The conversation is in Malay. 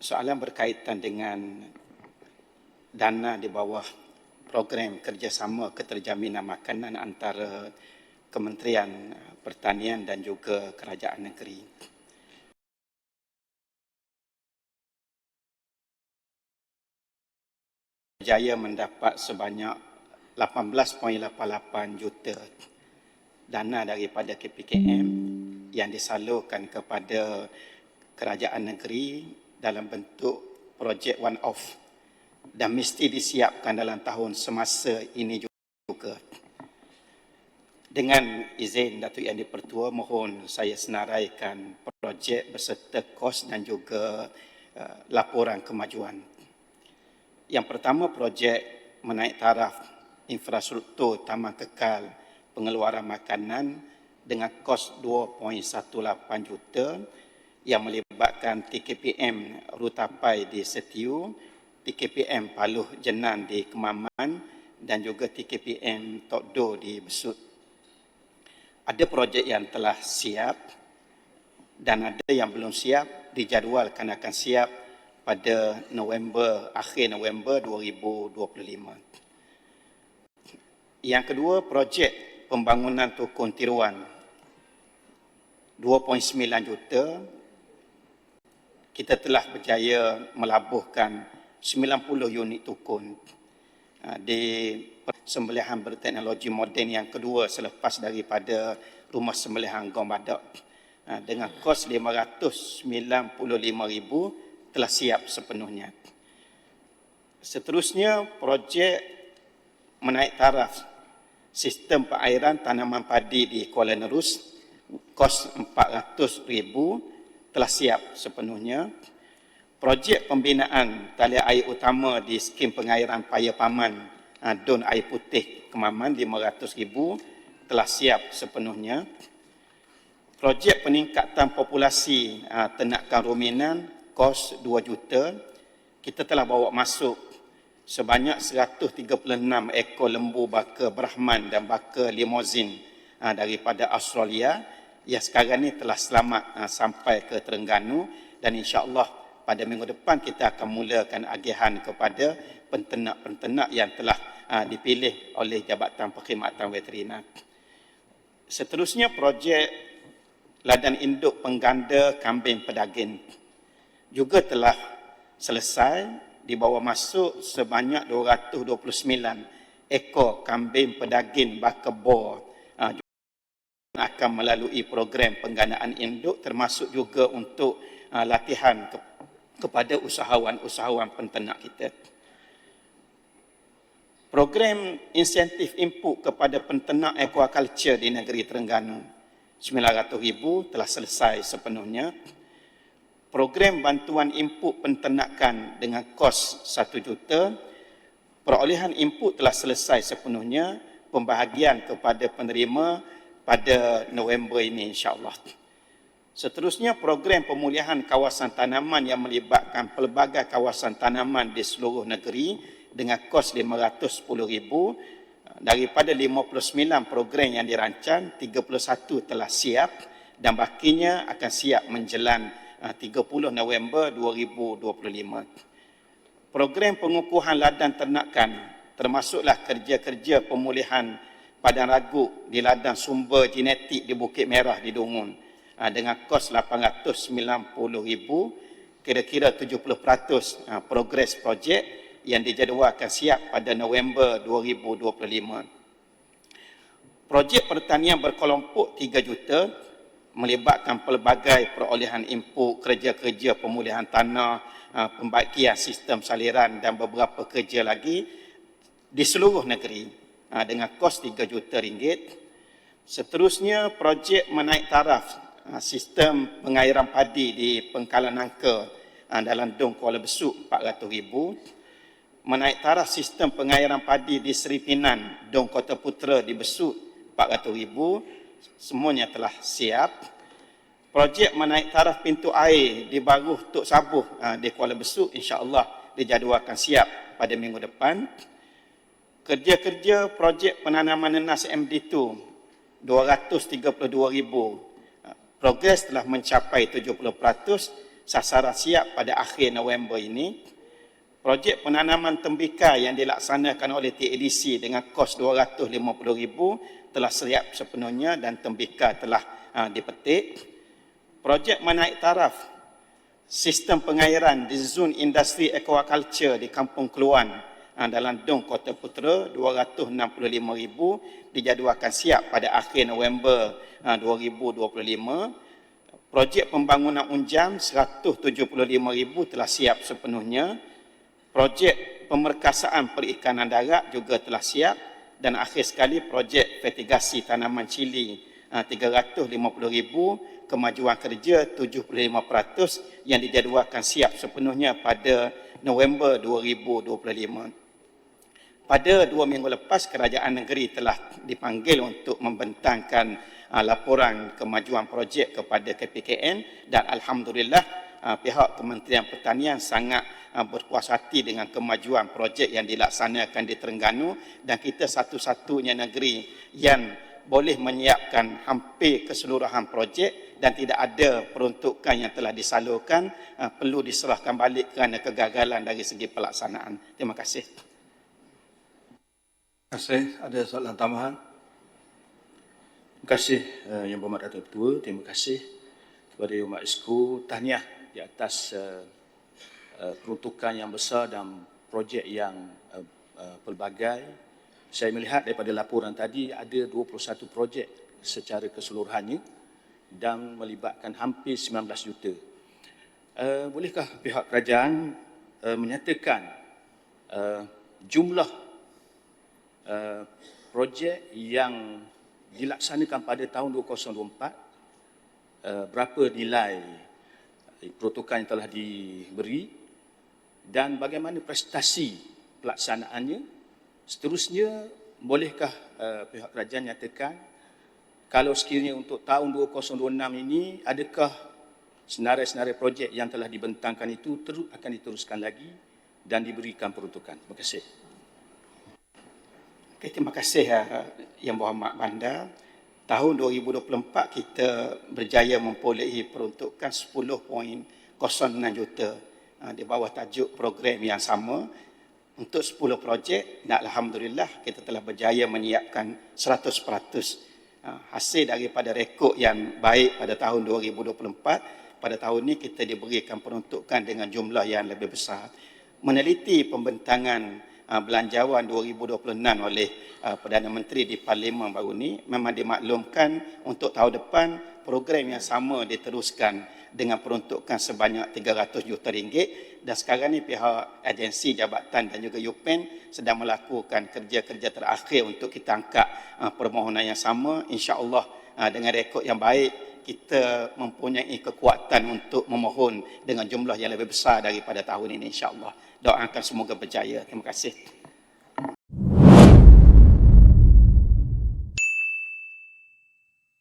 soalan berkaitan dengan dana di bawah program kerjasama keterjaminan makanan antara Kementerian Pertanian dan juga Kerajaan Negeri. Jaya mendapat sebanyak 18.88 juta dana daripada KPKM yang disalurkan kepada kerajaan negeri dalam bentuk projek one off dan mesti disiapkan dalam tahun semasa ini juga. Dengan izin Datuk Yang Dipertua, mohon saya senaraikan projek berserta kos dan juga uh, laporan kemajuan. Yang pertama, projek menaik taraf infrastruktur taman kekal pengeluaran makanan dengan kos 2.18 juta yang melibatkan TKPM Rutapai di Setiu, TKPM Paluh Jenan di Kemaman dan juga TKPM Tokdo di Besut ada projek yang telah siap dan ada yang belum siap dijadualkan akan siap pada November akhir November 2025. Yang kedua projek pembangunan Tukun Tiruan 2.9 juta kita telah berjaya melabuhkan 90 unit tukun ah, di sembelihan berteknologi moden yang kedua selepas daripada rumah sembelihan Gong Badak ha, dengan kos RM595,000 telah siap sepenuhnya. Seterusnya, projek menaik taraf sistem perairan tanaman padi di Kuala Nerus kos RM400,000 telah siap sepenuhnya. Projek pembinaan tali air utama di skim pengairan Paya Paman uh, don air putih kemaman 500 ribu telah siap sepenuhnya. Projek peningkatan populasi uh, ternakan ruminan kos 2 juta kita telah bawa masuk sebanyak 136 ekor lembu baka Brahman dan baka limousin uh, daripada Australia yang sekarang ini telah selamat uh, sampai ke Terengganu dan insya-Allah pada minggu depan kita akan mulakan agihan kepada penternak-penternak yang telah uh, dipilih oleh Jabatan Perkhidmatan Veteriner. Seterusnya projek ladang induk pengganda kambing pedaging juga telah selesai dibawa masuk sebanyak 229 ekor kambing pedaging bakebor akan melalui program penggandaan induk termasuk juga untuk uh, latihan ke- kepada usahawan-usahawan penternak kita. Program insentif input kepada penternak aquaculture di negeri Terengganu RM900,000 telah selesai sepenuhnya. Program bantuan input penternakan dengan kos RM1 juta, perolehan input telah selesai sepenuhnya, pembahagian kepada penerima pada November ini insyaAllah. Seterusnya program pemulihan kawasan tanaman yang melibatkan pelbagai kawasan tanaman di seluruh negeri dengan kos RM510,000 daripada 59 program yang dirancang 31 telah siap dan bakinya akan siap menjelang 30 uh, November 2025. Program pengukuhan ladang ternakan termasuklah kerja-kerja pemulihan padang ragu di ladang sumber genetik di Bukit Merah di Dungun uh, dengan kos RM890,000 kira-kira 70% uh, progres projek yang dijadualkan siap pada November 2025. Projek pertanian berkelompok 3 juta melibatkan pelbagai perolehan input, kerja-kerja pemulihan tanah, ah, pembaikian sistem saliran dan beberapa kerja lagi di seluruh negeri ah, dengan kos 3 juta ringgit. Seterusnya, projek menaik taraf ah, sistem pengairan padi di Pengkalan Nangka dalam Dong Kuala Besuk 400 ribu menaik taraf sistem pengairan padi di Seri Pinan, Dong Kota Putra di Besut 400,000 semuanya telah siap. Projek menaik taraf pintu air di Baruh Tok Sabuh di Kuala Besut insya-Allah dijadualkan siap pada minggu depan. Kerja-kerja projek penanaman nenas MD2 232,000 ah, progres telah mencapai 70% sasaran siap pada akhir November ini. Projek penanaman tembikar yang dilaksanakan oleh TADC dengan kos RM250,000 telah siap sepenuhnya dan tembikar telah uh, dipetik. Projek menaik taraf sistem pengairan di zon industri aquaculture di Kampung Keluan uh, dalam Dong Kota Putera RM265,000 dijadualkan siap pada akhir November uh, 2025. Projek pembangunan unjam RM175,000 telah siap sepenuhnya projek pemerkasaan perikanan darat juga telah siap dan akhir sekali projek fetigasi tanaman cili RM350,000 kemajuan kerja 75% yang dijadualkan siap sepenuhnya pada November 2025. Pada dua minggu lepas, kerajaan negeri telah dipanggil untuk membentangkan uh, laporan kemajuan projek kepada KPKN dan Alhamdulillah uh, pihak Kementerian Pertanian sangat uh, berpuas hati dengan kemajuan projek yang dilaksanakan di Terengganu dan kita satu-satunya negeri yang boleh menyiapkan hampir keseluruhan projek dan tidak ada peruntukan yang telah disalurkan uh, perlu diserahkan balik kerana kegagalan dari segi pelaksanaan. Terima kasih. Terima kasih. Ada soalan tambahan? Terima kasih uh, Yang Berhormat Datuk Ketua. Terima kasih kepada Berhormat Isku. Tahniah di atas uh, uh, peruntukan yang besar dan projek yang uh, uh, pelbagai. Saya melihat daripada laporan tadi ada 21 projek secara keseluruhannya dan melibatkan hampir 19 juta. Uh, bolehkah pihak kerajaan uh, menyatakan uh, jumlah uh, projek yang dilaksanakan pada tahun 2024 uh, berapa nilai peruntukan yang telah diberi dan bagaimana prestasi pelaksanaannya. Seterusnya, bolehkah uh, pihak kerajaan nyatakan kalau sekiranya untuk tahun 2026 ini, adakah senarai-senarai projek yang telah dibentangkan itu terus akan diteruskan lagi dan diberikan peruntukan. Terima kasih. Okay, terima kasih uh, Yang Berhormat Bandar. Tahun 2024 kita berjaya memperolehi peruntukan 10.06 juta. Ah, di bawah tajuk program yang sama. Untuk 10 projek dan alhamdulillah kita telah berjaya menyiapkan 100% ah, hasil daripada rekod yang baik pada tahun 2024 pada tahun ini kita diberikan peruntukan dengan jumlah yang lebih besar. Meneliti pembentangan uh, belanjawan 2026 oleh uh, Perdana Menteri di Parlimen baru ini memang dimaklumkan untuk tahun depan program yang sama diteruskan dengan peruntukan sebanyak 300 juta ringgit. Dan sekarang ni pihak agensi jabatan dan juga UPEN sedang melakukan kerja-kerja terakhir untuk kita angkat uh, permohonan yang sama. insya-Allah dengan rekod yang baik kita mempunyai kekuatan untuk memohon dengan jumlah yang lebih besar daripada tahun ini insya-Allah doakan semoga berjaya. Terima kasih.